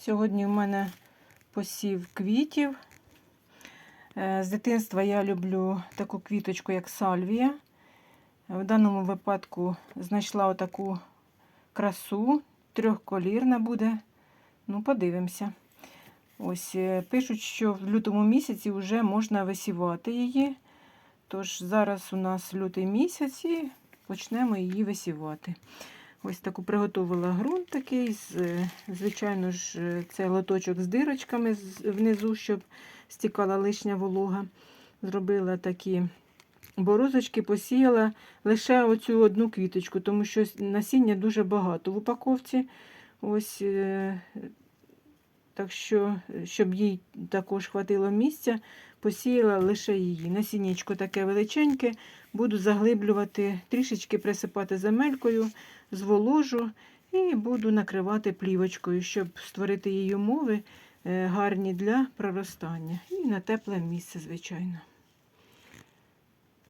Сьогодні в мене посів квітів. Е, З дитинства я люблю таку квіточку, як сальвія. В даному випадку знайшла отаку красу, трьохколірна буде. Ну, подивимося. Ось е, пишуть, що в лютому місяці вже можна висівати її. Тож зараз у нас лютий місяць і почнемо її висівати. Ось таку приготувала ґрунт такий, звичайно ж, це лоточок з дирочками внизу, щоб стікала лишня волога. Зробила такі борозочки, посіяла лише оцю одну квіточку, тому що насіння дуже багато в упаковці. Ось, е, так що, е, щоб їй також хватило місця, посіяла лише її. Насіннячко таке величеньке, буду заглиблювати, трішечки присипати земелькою, зволожу і буду накривати плівочкою, щоб створити її умови е, гарні для проростання. І на тепле місце, звичайно.